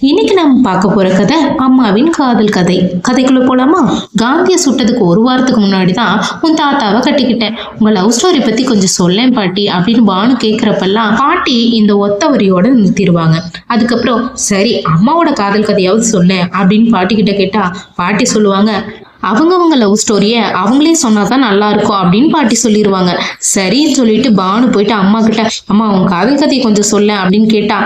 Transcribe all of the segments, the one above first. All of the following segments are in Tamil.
இன்னைக்கு நம்ம பார்க்க போற கதை அம்மாவின் காதல் கதை. கதைக்குள்ள போலாமா? காந்தியை சுட்டதுக்கு ஒரு வாரத்துக்கு முன்னாடி தான் உன் தாத்தாவை கட்டிக்கிட்டேன். உங்க லவ் ஸ்டோரி பத்தி கொஞ்சம் சொல்லேன் பாட்டி அப்படின்னு பானு கேட்குறப்பெல்லாம் பாட்டி இந்த ஒத்த வரியோட நிறுத்திடுவாங்க. அதுக்கப்புறம் சரி அம்மாவோட காதல் கதையாவது சொல்லேன் அப்படின்னு பாட்டி கிட்ட கேட்டா பாட்டி சொல்லுவாங்க அவங்கவங்க லவ் ஸ்டோரியை அவங்களே சொன்னால் தான் நல்லா இருக்கும் அப்படின்னு பாட்டி சொல்லிடுவாங்க சரின்னு சொல்லிட்டு பானு போயிட்டு அம்மா கிட்ட அம்மா அவங்க காதல் கதையை கொஞ்சம் சொல்ல அப்படின்னு கேட்டா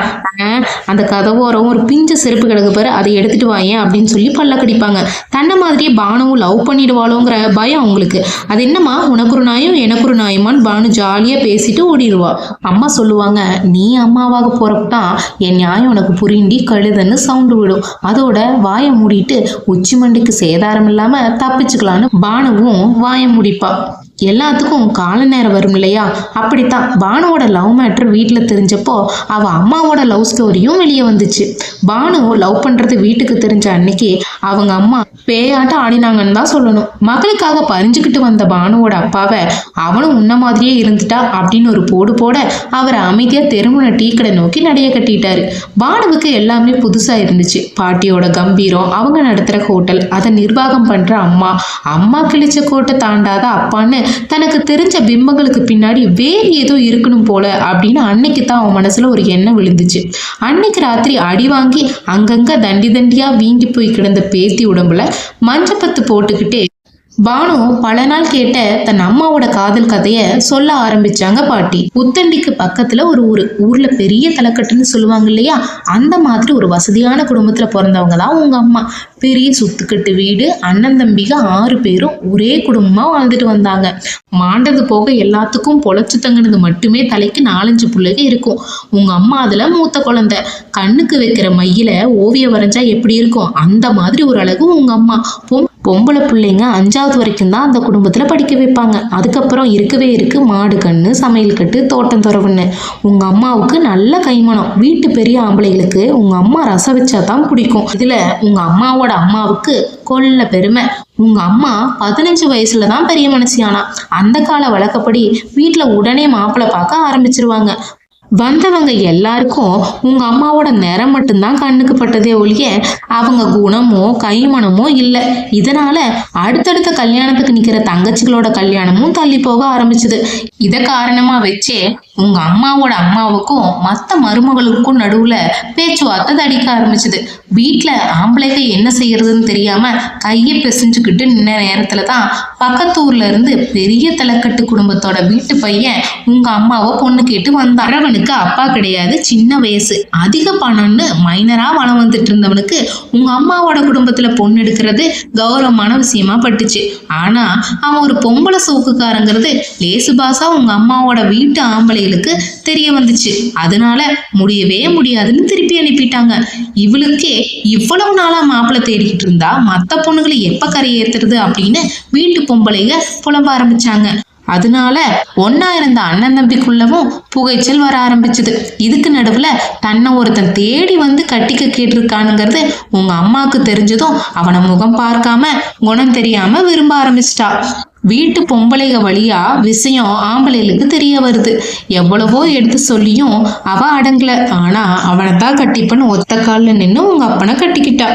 "ஆஹ், அந்த கதவோரம் ஒரு பிஞ்ச செருப்பு கிடக்கு பாரு அதை எடுத்துட்டு வாயேன் அப்படின்னு சொல்லி பல்ல கடிப்பாங்க. தன்னை மாதிரியே பானுவும் லவ் பண்ணிடுவாளோங்கிற பயம் அவங்களுக்கு. அது என்னம்மா? உனக்கு ஒரு நாயும் எனக்கு ஒரு நாயுமான்னு? பானு ஜாலியாக பேசிட்டு ஓடிடுவா. அம்மா சொல்லுவாங்க நீ அம்மாவாக போறப்ப தான் என் நியாயம் உனக்கு புரிண்டி கழுதன்னு சவுண்டு விடும். அதோட வாயை மூடிட்டு உச்சி மண்டுக்கு சேதாரம் இல்லாம தப்பிச்சுக்கலான்னு பானுவும் வாய முடிப்பா. எல்லாத்துக்கும் கால நேரம் வரும் இல்லையா? அப்படித்தான். பானுவோட லவ் மேட்ரு வீட்டில் தெரிஞ்சப்போ அவ அம்மாவோட லவ் ஸ்டோரியும் வெளியே வந்துச்சு. பானு லவ் பண்றது வீட்டுக்கு தெரிஞ்ச அன்னைக்கு அவங்க அம்மா பேயாட்டம் ஆடினாங்கன்னு தான் சொல்லணும். மகளுக்காக பறிஞ்சுக்கிட்டு வந்த பானுவோட அப்பாவை அவனும் உன்ன மாதிரியே இருந்துட்டா அப்படின்னு ஒரு போடு போட அவரை அமைதியா தெருமுன டீ கடை நோக்கி நடைய கட்டிட்டாரு. பானுவுக்கு எல்லாமே புதுசா இருந்துச்சு. பாட்டியோட கம்பீரம் அவங்க நடத்துற ஹோட்டல் அதை நிர்வாகம் பண்ற அம்மா அம்மா கிழிச்ச கோட்டை தாண்டாத அப்பான்னு தனக்கு தெரிஞ்ச பிம்பங்களுக்கு பின்னாடி வேறு ஏதோ இருக்கணும் போல அப்படின்னு அன்னைக்கு தான் அவன் மனசுல ஒரு எண்ணம் விழுந்துச்சு. அன்னைக்கு ராத்திரி அடி வாங்கி அங்கங்க தண்டி தண்டியா வீங்கி போய் கிடந்த பேத்தி உடம்புல மஞ்சப்பத்து போட்டுக்கிட்டே பானு பல நாள் கேட்ட தன் அம்மாவோட காதல் கதையை சொல்ல ஆரம்பிச்சாங்க பாட்டி. புத்தண்டிக்கு பக்கத்துல ஒரு ஊர். ஊர்ல பெரிய தலைக்கட்டுன்னு சொல்லுவாங்க இல்லையா? அந்த மாதிரி ஒரு வசதியான குடும்பத்துல பிறந்தவங்க தான் உங்க அம்மா. பெரிய சுத்துக்கட்டு வீடு அண்ணன் தம்பிக ஆறு பேரும் ஒரே குடும்பமா வாழ்ந்துட்டு வந்தாங்க. மாண்டது போக எல்லாத்துக்கும் பொழைச்சு தங்கினது மட்டுமே தலைக்கு நாலஞ்சு பிள்ளைங்க இருக்கும். உங்க அம்மா அதுல மூத்த குழந்தை. கண்ணுக்கு வைக்கிற மையில ஓவியம் வரைஞ்சா எப்படி இருக்கும்? அந்த மாதிரி ஒரு அழகு உங்க அம்மா. பொம் பொம்பளை பிள்ளைங்க அஞ்சாவது வரைக்கும் தான் அந்த குடும்பத்தில் படிக்க வைப்பாங்க. அதுக்கப்புறம் இருக்கவே இருக்கு மாடு கண்ணு சமையல் கட்டு தோட்டம் துறவுன்னு. உங்கள் அம்மாவுக்கு நல்ல கைமணம் வீட்டு பெரிய ஆம்பளைகளுக்கு உங்கள் அம்மா ரசம் வச்சா தான் பிடிக்கும். இதில் உங்கள் அம்மாவோட அம்மாவுக்கு கொல்ல பெருமை. உங்கள் அம்மா பதினஞ்சு வயசுல தான் பெரிய மனுஷியானா அந்த கால வழக்கப்படி வீட்டில் உடனே மாப்பிள்ளை பார்க்க ஆரம்பிச்சிருவாங்க. வந்தவங்க எல்லாருக்கும் உங்க அம்மாவோட நிறம் மட்டும்தான் கண்ணுக்கு பட்டதே ஒழிய அவங்க குணமோ கைமணமோ இல்லை. இதனால அடுத்தடுத்த கல்யாணத்துக்கு நிக்கிற தங்கச்சிகளோட கல்யாணமும் தள்ளி போக ஆரம்பிச்சது. இதை காரணமா வச்சே உங்க அம்மாவோட அம்மாவுக்கும் மற்ற மருமகளுக்கும் நடுவுல பேச்சுவார்த்தை தடிக்க ஆரம்பிச்சது. வீட்டில் ஆம்பளைங்க என்ன செய்யறதுன்னு தெரியாம கையை பிசைஞ்சுக்கிட்டு நின்ன நேரத்துல தான் பக்கத்து ஊர்ல இருந்து பெரிய தலைக்கட்டு குடும்பத்தோட வீட்டு பையன் உங்க அம்மாவை பொண்ணு கேட்டு வந்தான். அரவனுக்கு அப்பா கிடையாது சின்ன வயசு. அதிக பணம்னு மைனராக வளம் வந்துட்டு இருந்தவனுக்கு உங்கள் அம்மாவோட குடும்பத்தில் பொண்ணு எடுக்கிறது கௌரவமான விஷயமா பட்டுச்சு. ஆனால் அவன் ஒரு பொம்பளை சோக்குக்காரங்கிறது லேசு உங்கள் அம்மாவோட வீட்டு ஆம்பளைகளுக்கு தெரிய வந்துச்சு. அதனால முடியவே முடியாதுன்னு திருப்பி அனுப்பிட்டாங்க. இவளுக்கே இவ்வளவு நாளாக மாப்பிள்ளை தேடிக்கிட்டு இருந்தா மற்ற பொண்ணுகளை எப்போ கரையேத்துறது அப்படின்னு வீட்டு பொம்பளைங்க புலம்ப ஆரம்பிச்சாங்க. அதனால ஒன்னா இருந்த அண்ணன் தம்பிக்குள்ளவும் புகைச்சல் வர ஆரம்பிச்சது. இதுக்கு நடுவுல தன்னை ஒருத்தன் தேடி வந்து கட்டிக்க கேட்டிருக்கானுங்கிறது உங்க அம்மாவுக்கு தெரிஞ்சதும் அவனை முகம் பார்க்காம குணம் தெரியாம விரும்ப ஆரம்பிச்சிட்டா. வீட்டு பொம்பளைக வழியா விஷயம் ஆம்பளைகளுக்கு தெரிய வருது. எவ்வளவோ எடுத்து சொல்லியும் அவ அடங்கல. ஆனா அவனை தான் கட்டிப்பன்னு ஒத்த காலில் நின்று உங்க அப்பனை கட்டிக்கிட்டா.